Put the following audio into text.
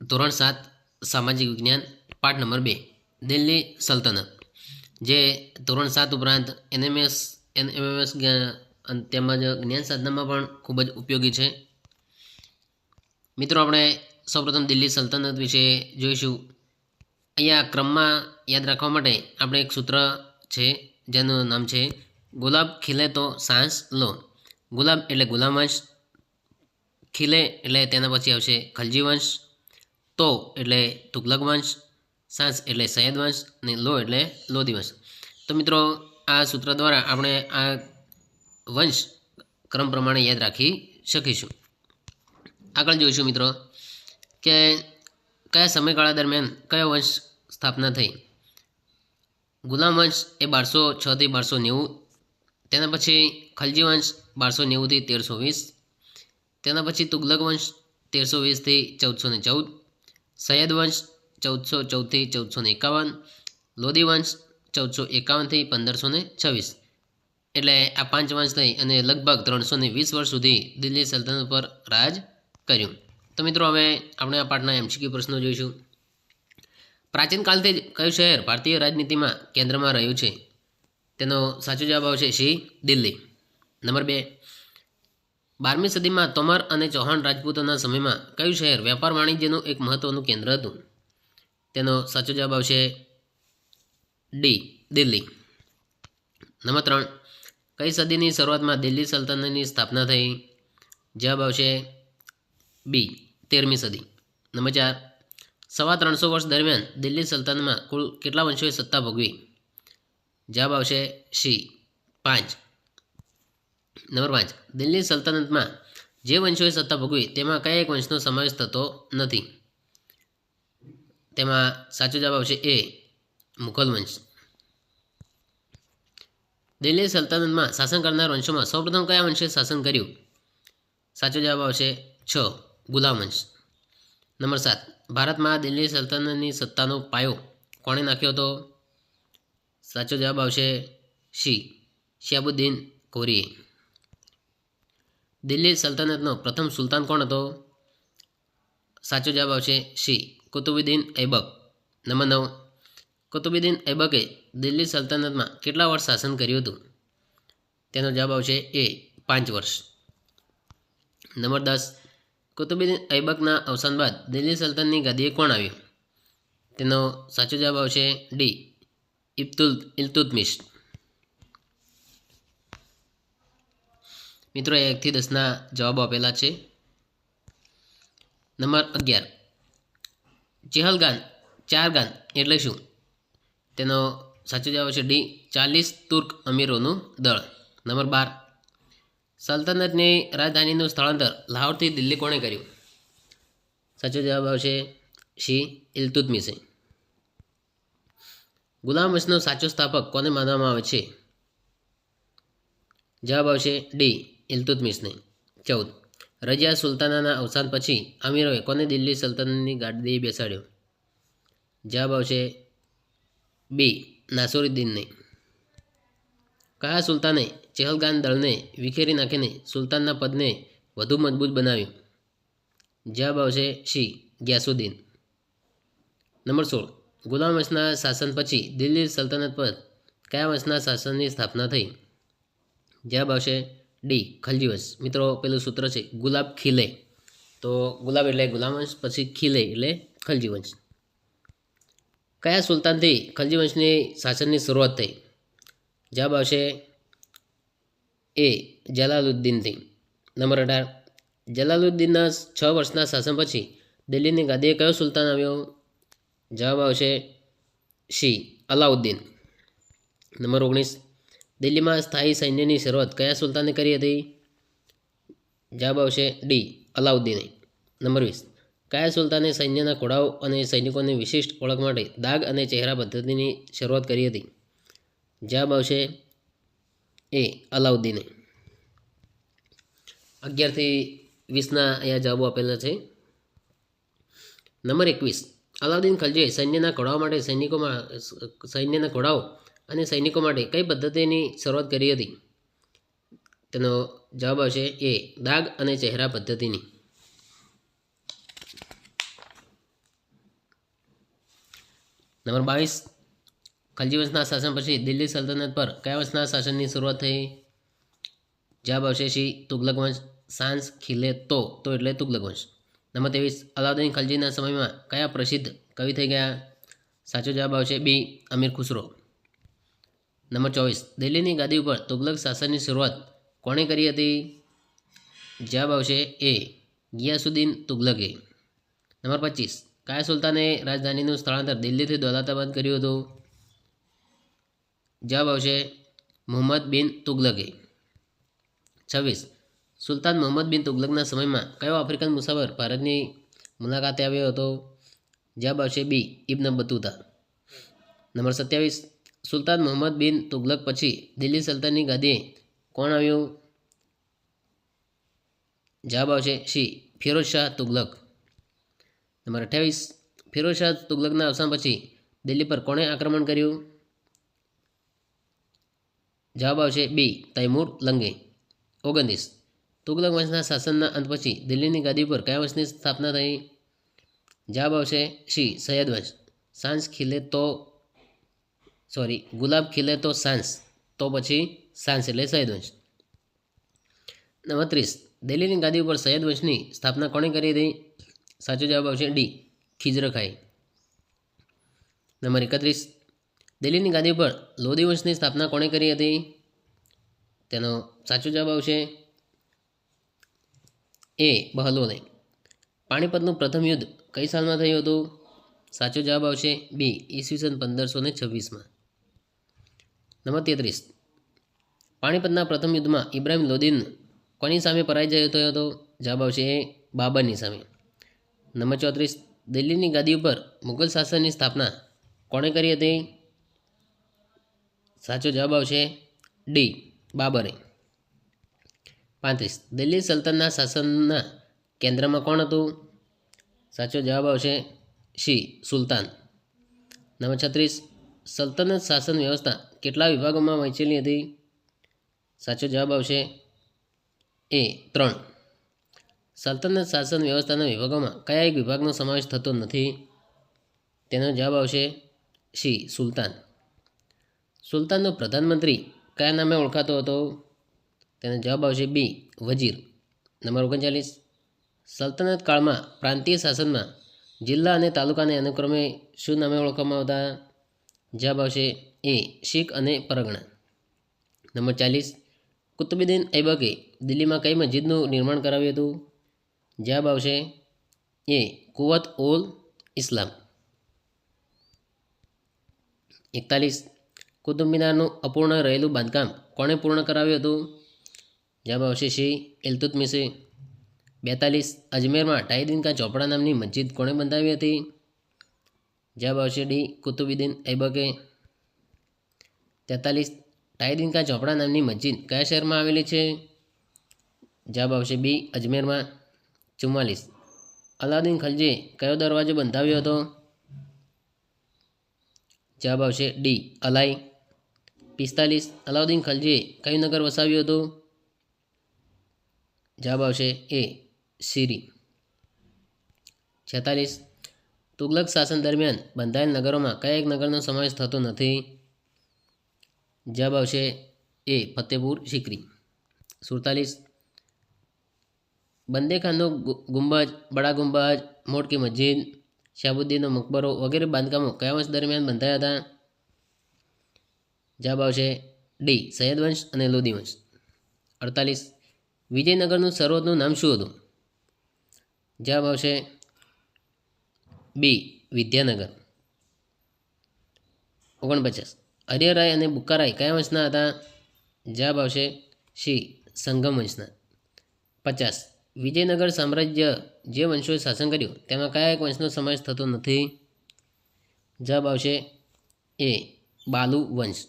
ધોરણ સાત, સામાજિક વિજ્ઞાન, પાઠ નંબર બે, દિલ્હી સલ્તનત, જે ધોરણ સાત ઉપરાંત એનએમએસ એનએમએસ તેમજ જ્ઞાન સાધનામાં પણ ખૂબ જ ઉપયોગી છે. મિત્રો, આપણે સૌપ્રથમ દિલ્હી સલ્તનત વિશે જોઈશું. અહીંયા ક્રમમાં યાદ રાખવા માટે આપણે એક સૂત્ર છે, જેનું નામ છે ગુલાબ ખીલે તો સાંસ લો. ગુલાબ એટલે ગુલામવંશ ખીલે એટલે તેના પછી આવશે ખલજી વંશ તો એટલે તુગલક વંશ, સાંસ એટલે સૈયદ વંશ અને લો એટલે લોધી વંશ. તો મિત્રો, આ સૂત્ર દ્વારા આપણે આ વંશ ક્રમ પ્રમાણે યાદ રાખી શકીશું. આગળ જોઈશું મિત્રો કે કયા સમયગાળા દરમિયાન કયો વંશ સ્થાપના થઈ? ગુલામ વંશ એ બારસો છથી બારસો નેવું, તેના પછી ખલજી વંશ બારસો નેવુંથી તેરસો વીસ, તેના પછી તુગલક વંશ તેરસો વીસથી ચૌદસો ને ચૌદ સૈયદ વંશ ચૌદસો ચૌદથી ચૌદસો ને એકાવન લોધી વંશ ચૌદસો એકાવનથી પંદરસો ને છવ્વીસ. એટલે આ પાંચ વંશ થઈ અને લગભગ ત્રણસો ને વીસ વર્ષ સુધી દિલ્હી સલ્તનત પર રાજ કર્યું. તો મિત્રો હવે આપણે આ પાઠના એમસીક્યુ પ્રશ્નો જોઈશું. પ્રાચીન કાળથી જ કયું શહેર ભારતીય રાજનીતિમાં કેન્દ્રમાં રહ્યું છે? તેનો સાચો જવાબ આવશે સી દિલ્હી. નંબર બે બારમી સદીમાં તોમર અને ચૌહાણ રાજપૂતોના સમયમાં કયું શહેર વેપાર વાણિજ્યનું એક મહત્વનું કેન્દ્ર હતું? તેનો સાચો જવાબ આવશે ડી, દિલ્હી. નંબર ત્રણ, કઈ સદીની શરૂઆતમાં દિલ્હી સલ્તનતની સ્થાપના થઈ? જવાબ આવશે બી, તેરમી સદી. નંબર ચાર, સવા ત્રણસો વર્ષ દરમિયાન દિલ્હી સલ્તનતમાં કુલ કેટલા વંશોએ સત્તા ભોગવી? જવાબ આવશે સી, પાંચ. નંબર પાંચ. દિલ્હી સલ્તનતમાં જે વંશોએ સત્તા ભોગવી, તેમાં કયા એક વંશનો સમાવેશ થતો નથી? તેમાં સાચો જવાબ આવશે એ મુઘલ વંશ. દિલ્હી સલ્તનતમાં શાસન કરનાર વંશોમાં સૌપ્રથમ કયા વંશે શાસન કર્યું? સાચો જવાબ આવશે છ, ગુલામ વંશ. નંબર સાત. ભારતમાં દિલ્હી સલ્તનતની સત્તાનો પાયો કોણે નાખ્યો હતો? સાચો જવાબ આવશે શી. શિયાબુદ્દીન કોરીએ. દિલ્હી સલ્તનતનો પ્રથમ સુલતાન કોણ હતો? સાચો જવાબ આવશે શી કુતુબુદ્દીન ઐબક. નંબર નવ, કુતુબુદ્દીન ઐબકે દિલ્હી સલ્તનતમાં કેટલા વર્ષ શાસન કર્યું હતું? તેનો જવાબ આવશે એ, પાંચ વર્ષ. નંબર દસ, કુતુબુદ્દીન ઐબકના અવસાન બાદ દિલ્હી સલ્તનની ગાદીએ કોણ આવ્યું? તેનો સાચો જવાબ આવશે ડી, ઇબ્તુલ, ઇલ્તુતમિશ. મિત્રો એકથી દસના જવાબો આપેલા છે. નંબર અગિયાર. ચેહલગાન ચાર ગાન એટલે શું? તેનો સાચો જવાબ છે ડી, ચાલીસ તુર્ક અમીરોનું દળ. નંબર બાર. સલ્તનતની રાજધાનીનું સ્થળાંતર લાહોરથી દિલ્હી કોણે કર્યું? સાચો જવાબ આવશે શી ઇલ્તુતમિશે ગુલામ વંશનો સાચો સ્થાપક કોને માનવામાં આવે છે? જવાબ આવશે ડી ઇલ્તુતમિશને ચૌદ. રજિયા સુલતાનાના અવસાન પછી અમીરોએ કોને દિલ્હી સલ્તનતની ગાદી બેસાડ્યો? જવાબ આવશે બી. નાસુરુદ્દીનને. કયા સુલતાને ચેહલગાન દળને વિખેરી નાખીને સુલતાનના પદને વધુ મજબૂત બનાવ્યું? જવાબ આવશે શી ગ્યાસુદ્દીન. નંબર સોળ. ગુલામ વંશના શાસન પછી દિલ્હી સલ્તનત પર કયા વંશના શાસનની સ્થાપના થઈ? જવાબ આવશે ડી, ખલજીવંશ. મિત્રો, પેલું સૂત્ર છે, ગુલાબ ખીલે. તો ગુલાબ એટલે ગુલામવંશ પછી ખીલે એટલે ખલજીવંશ. કયા સુલતાનથી ખલજીવંશની શાસનની શરૂઆત થઈ? જવાબ આવશે એ, જલાલુદ્દીનથી. નંબર અઢાર. જલાલુદ્દીનના છ વર્ષના શાસન પછી દિલ્હીની ગાદીએ કયો સુલતાન આવ્યો? જવાબ આવશે શી અલાઉદ્દીન. નંબર ઓગણીસ. દિલ્હીમાં સ્થાયી સૈન્યની શરૂઆત કયા સુલતાને કરી હતી? જવાબ આવશે ડી, અલાઉદ્દીને. નંબર વીસ. કયા સુલતાને સૈન્યના ઘોડાઓ અને સૈનિકોની વિશિષ્ટ ઓળખ માટે દાગ અને ચહેરા પદ્ધતિની શરૂઆત કરી હતી? જવાબ આવશે એ, અલાઉદ્દીને. અગિયારથી વીસના અહીંયા જવાબો આપેલા છે. નંબર એકવીસ. અલાઉદ્દીન ખલજીએ સૈન્યના ઘોડાઓ માટે સૈનિકોમાં સૈન્યના ઘોડાઓ અને સૈનિકો માટે કઈ પદ્ધતિની શરૂઆત કરી હતી? તેનો જવાબ આવશે એ, દાગ અને ચહેરા પદ્ધતિની. નંબર બાવીસ. ખલજી વંશના શાસન પછી દિલ્હી સલ્તનત પર કયા વંશના શાસનની શરૂઆત થઈ? જવાબ આવશે શ્રી તુગલક સાંસ ખીલે તો તો એટલે તુગલક વંશ. નંબર ત્રેવીસ. અલાઉદ્દીન ખલજીના સમયમાં કયા પ્રસિદ્ધ કવિ થઈ ગયા? સાચો જવાબ આવશે બી અમીર ખુસરો. નંબર ચોવીસ, દિલ્હીની ગાદી ઉપર તુગલક શાસનની શરૂઆત કોણે કરી હતી? જવાબ આવશે એ, ગિયાસુદ્દીન તુગલકે. નંબર પચીસ કયા સુલતાને રાજધાનીનું સ્થળાંતર દિલ્હીથી દોલતાબાદ કર્યું હતું? જવાબ આવશે મોહમ્મદ બિન તુગલકે. છવ્વીસ, સુલતાન મોહમ્મદ બિન તુગલકના સમયમાં કયો આફ્રિકન મુસાફર ભારતની મુલાકાતે આવ્યો હતો? જવાબ આવશે બી, ઇબ્ન બતુતા. નંબર સત્યાવીસ સુલતાન મોહમ્મદ બિન તુગલક પછી દિલ્હી સલ્તનની ગાદીએ કોણ આવ્યું? જવાબ આવશે સી ફિરોઝ શાહ તુગલક. નંબર અઠ્યાવીસ. ફિરોઝ શાહ તુગલકના અવસાન પછી દિલ્હી પર કોણે આક્રમણ કર્યું? જવાબ આવશે બી તૈમૂર લંગે. ઓગણત્રીસ. તુગલક વંશના શાસનના અંત પછી દિલ્હીની ગાદી પર કયા વંશની સ્થાપના થઈ? જવાબ આવશે સી સૈયદ વંશ. સાંજ ખીલે તો સોરી, ગુલાબ ખીલે તો સાંસ, તો પછી સાંસ એટલે સૈયદ વંશ. નંબર ત્રીસ, દિલ્હીની ગાદી ઉપર સૈયદ વંશની સ્થાપના કોણે કરી હતી? સાચો જવાબ આવશે ડી ખીજર ખાઈ નંબર એકત્રીસ, દિલ્હીની ગાદી ઉપર લોધી વંશની સ્થાપના કોણે કરી હતી? તેનો સાચો જવાબ આવશે એ બહલોને પાણીપતનું પ્રથમ યુદ્ધ કઈ સાલમાં થયું હતું? સાચો જવાબ આવશે બી, ઈસવીસન પંદરસો ને છવ્વીસમાં. નંબર તેત્રીસ. પાણીપતના પ્રથમ યુદ્ધમાં ઇબ્રાહિમ લોદીન કોની સામે પરાજય થયો હતો? જવાબ આવશે એ બાબરની સામે. નંબર ચોત્રીસ, દિલ્હીની ગાદી ઉપર મુઘલ શાસનની સ્થાપના કોણે કરી હતી? સાચો જવાબ આવશે ડી, બાબરે. પાંત્રીસ, દિલ્હી સલ્તનના શાસનના કેન્દ્રમાં કોણ હતું? સાચો જવાબ આવશે સી, સુલતાન. નંબર છત્રીસ સલ્તનત શાસન વ્યવસ્થા કેટલા વિભાગોમાં વહેંચેલી હતી? સાચો જવાબ આવશે એ ત્રણ. સલ્તનત શાસન વ્યવસ્થાના વિભાગોમાં કયા એક વિભાગનો સમાવેશ થતો નથી? તેનો જવાબ આવશે સી, સુલતાન. સુલતાનનો પ્રધાનમંત્રી કયા નામે ઓળખાતો હતો? તેનો જવાબ આવશે બી, વજીર. નંબર ઓગણચાલીસ. સલ્તનત કાળમાં પ્રાંતીય શાસનમાં જિલ્લા અને તાલુકાને અનુક્રમે શું નામે ઓળખવામાં આવતા? જવાબ આવશે એ, શીખ અને પરગણા. નંબર ચાલીસ, કુતુબુદ્દીન ઐબકે દિલ્હીમાં કઈ મસ્જિદનું નિર્માણ કરાવ્યું હતું? જવાબ આવશે એ, કુવત ઉલ ઇસ્લામ. એકતાલીસ, કુતુબ અપૂર્ણ રહેલું બાંધકામ કોણે પૂર્ણ કરાવ્યું હતું? જવાબ આવશે શ્રી ઇલ્તુતમિશે બેતાલીસ, અજમેરમાં ટાઈદિન કા ચોપડા નામની મસ્જિદ કોણે બંધાવી હતી? જવાબ આવશે ડી કુતુબુદ્દીન એબકે તેતાલીસ ટાઈદીન કા ચોપડા નામની મસ્જિદ કયા શહેરમાં આવેલી છે જવાબ આવશે બી અજમેરમાં ચુમ્માલીસ અલાઉદ્દીન ખલજીએ કયો દરવાજો બંધાવ્યો હતો જવાબ આવશે ડી અલાઈ પિસ્તાલીસ અલાઉદ્દીન ખલજીએ કયું નગર વસાવ્યું હતું જવાબ આવશે એ સિરી છેતાલીસ તુગલક શાસન દરમિયાન બંધાયેલ નગરોમાં કયા એક નગરનો સમાવેશ થતો નથી? જવાબ આવશે એ, ફતેપુર સિકરી સુડતાલીસ. બંદેખાનનો ગુંબજ, બડા ગુંબજ, મોટકી મસ્જિદ, શાહબુદ્દીનનો મકબરો વગેરે બાંધકામો કયા વર્ષ દરમિયાન બંધાયા હતા? જવાબ આવશે ડી, સૈયદ વંશ અને લોધી વંશ. અડતાલીસ. વિજયનગરનું સરોવરનું નામ શું હતું? જવાબ આવશે બી, વિદ્યાનગર. ઓગણપચાસ. અરિયરાય અને બુક્કારાય કયા વંશના હતા? જવાબ આવશે સી, સંગમ વંશના. પચાસ. વિજયનગર સામ્રાજ્ય જે વંશોએ શાસન કર્યું, તેમાં કયા એક વંશનો સમાવેશ થતો નથી? જવાબ આવશે એ, બાલુ વંશ.